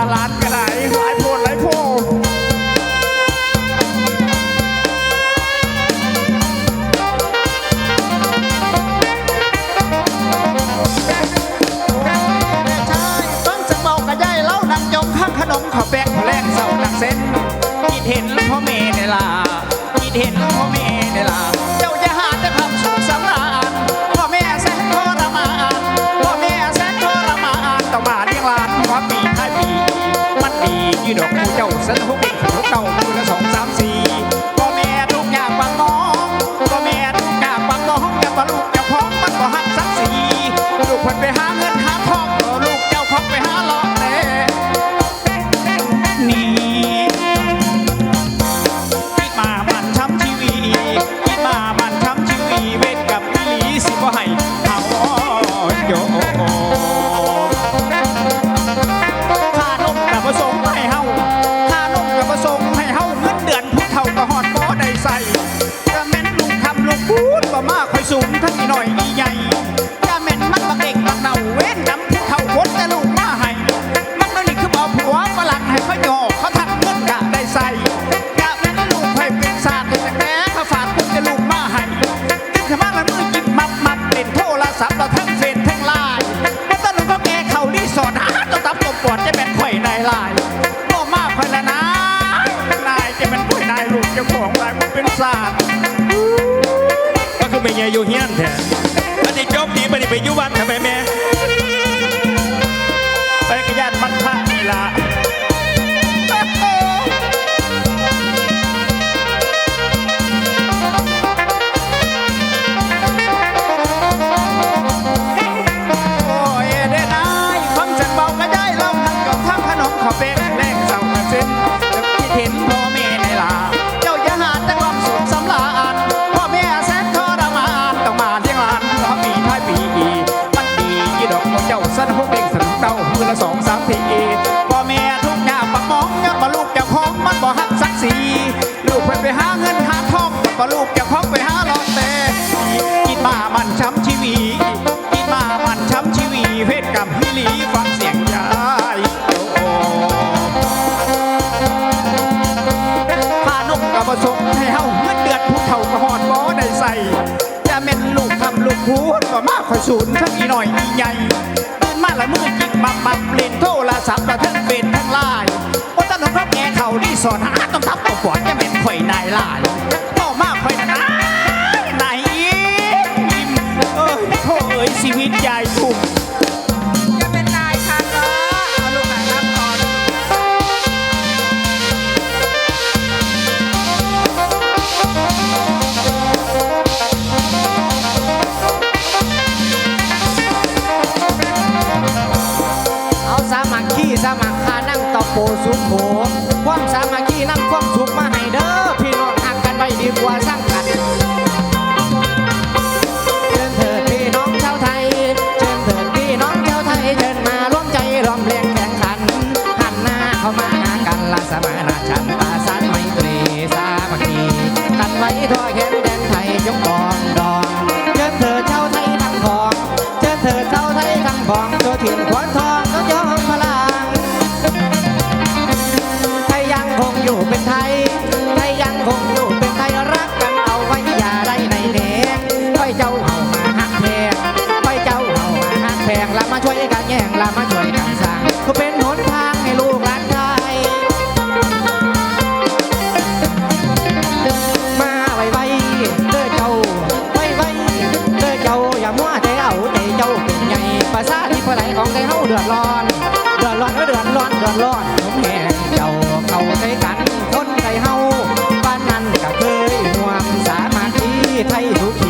kalah duy được của châu sánh hút hút đầu mưa nó sột Gol. la ว่าลูกจะพ้องไปหาหลองเตะกีตามันช้ำชีวีกีตามันช้ำชีวีเพศกับฮิลีฟังเสียงยายพานุ่มกับประสงให้เฮาเมื่อเดือดผู้เฒ่ากะหอดบ่ได้ใส่จะเม็นลูกทำลูกพูดก็มาคอยสูนทั้งอีหน่อยอีใหญ่ตื่นมาละมือจิกบับบับเล่นโทรศัพท์ละทั้งเป็นทั้งลายโอ้ตั้งของเขาแง่เขาดีสอนหาต้องทับต้องปวดจะเป็นข่อยนายลาย ไม่ทอแข็ง ประที่ปไตยของไทยเฮาเดือดร้อน เดือดร้อนก็เดือดร้อนเดือดร้อนผมแหงเจ้าเขาใช้กันคนไทยเฮาบ้านนั้นก็เคยห่วงสามัคคีไทยทุกที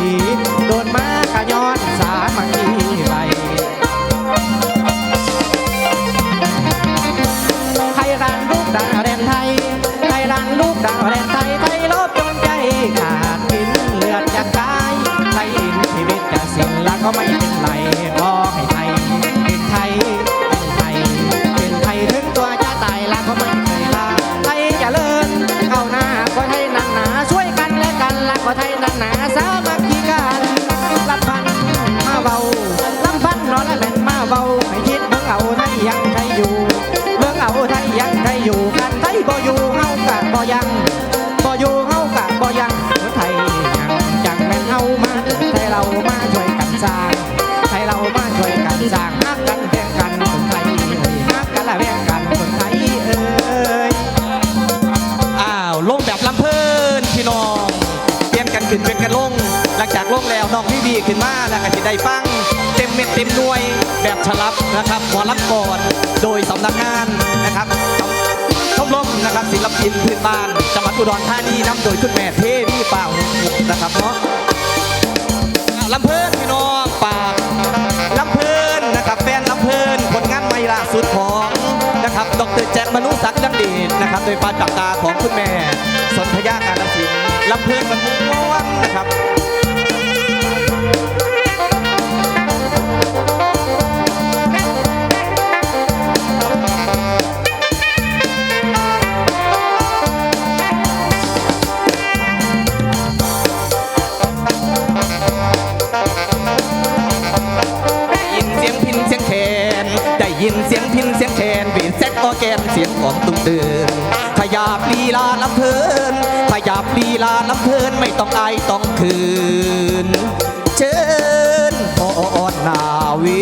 ีขึ้นมาแล้วก็จะได้ฟัง เต็มเม็ดเต็มหน่วย แบบฉลับนะครับหมอลำก่อนโดยสำนักงานนะครับชมรมนะครับศิลปินพื้นบ้านจังหวัดอุดรธานีนำโดยคุณแม่เทวีเป่านะครับเนาะลำเพลินพี่น้องปากลำเพลินนะครับแฟนลำเพลินผลงานใหม่ล่าสุดของนะครับดรแจ็คมนุศักดังเดชนะครับโดยปานปากตาของคุณแม่สนธยาการลสินธุ์ลำเพลินมันม่วนนะครับ ของตุ้มเตือนขยับลีลาลำเพลิน ขยับลีลาลำเพลินไม่ต้องอายต้องคืน เชิญพอดนาวิ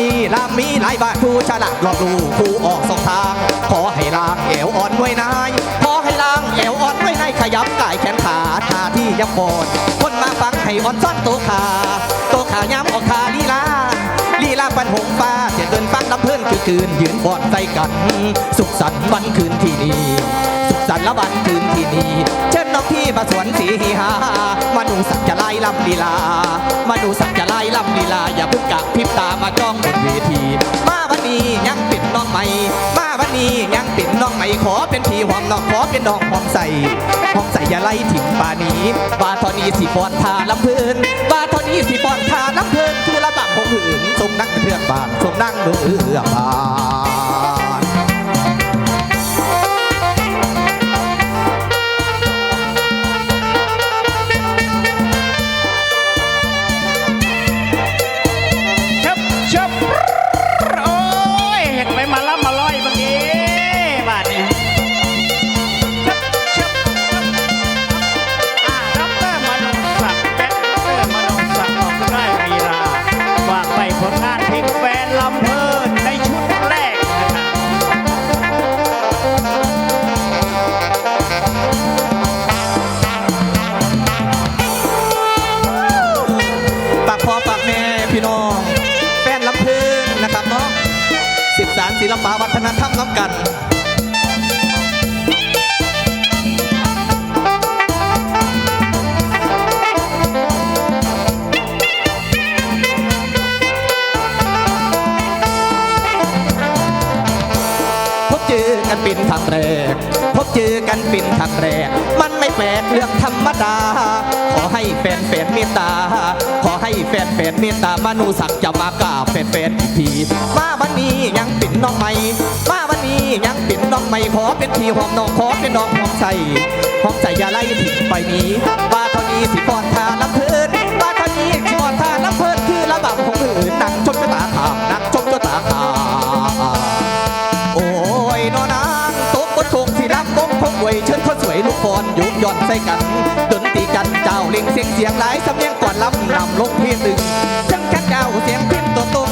นี้ลำมีหลายบาทผู้ฉลาดหลอกดูผู้ออกสองทาง ขอให้ล้างแอวอ่อนด้วยนายขอให้ล้างแอวอ่อนด้วยนายขยับกายแขนขาท่าที่ยับบอดคนมาฟังให้อ่อนซ่อนตัวขาตัวขาย้ำออกขาลีลาลีลาปันหงฟ้าเสียเดินฟังลำเพิ่อนคือคืนยืนบอดใจกัน สุขสันต์วันคืนที่นี่ สุขสันต์ละวันคืนที่นี่เชิญน้องพี่มาสวนสีหามาดูสักจะไล่ลำลีลา มาดูสักจะไล่ลำลีลา อย่าเพิ่งกะพริบตามาจ้องบนเวที มาวันนี้ยังปิดน้องใหม่มาวันนี้ยังปิดน้องใหม่ขอเป็นพี่หอมน้องขอเป็นน้องหอมใส่หอมใส่อย่าไล่ถิ่มป่านี้บาทอนี้สิปอนทาลำเพลินบาทอนี้สิปอนทาลำเพลินคือระบังของหืนทรงนั่งเทือกบานทรงนั่งเรืออบาน ลปะวัฒนธรรมน้ำกันพบเจอกันเป็นครั้งแรกพบเจอกันเป็นครั้งแรก มันไม่แปลกเรื่องธรรมดา เมตตา ขอให้แฟนแฟนเมตตามนูสักจะมากราบแฟนแฟนๆพี่มาวันนี้ยังเป็นน้องใหม่มาวันนี้ยังเป็นน้องใหม่ขอเป็นพี่หอมน้องขอเป็นน้องหอมใสหอมใส่อย่าไล่ทิ้งไปนี้ว่าเท่านี้สิปอนทาลำเพลินว่าเท่านี้สิปอนทาลำเพลินคือระบำของอื่นนั่งชมด้วยตาขาวนั่งชมด้วยตาขาโอ้ยนอนางตกบนทงที่รับบงพงไว้เชิญคนสวยลูกฟอนยุกย่อนใส่กัน งเสียงเสียงหลายสำเนียงก่อนลำลำลงเพลงตึงช่างแค่เจ้าเสียงพินตัวตรง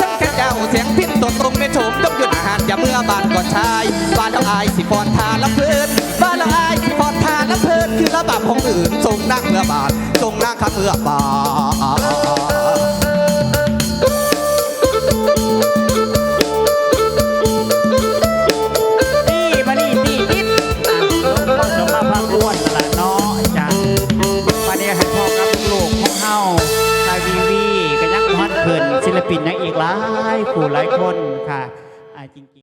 ช่างแค่เจ้าเสียงพินตัวตรงไม่โฉมต้องหยุดอาหารอย่าเมื่อบานก่อนชายบ้านเราอายสิฟอนทาละเพลินบ้านเราอายสิฟอนทาละเพลินคือระบาดของอื่นทรงนั่งเมื่อบานทรงนั่งข้าเมื่อบานู่หลายคน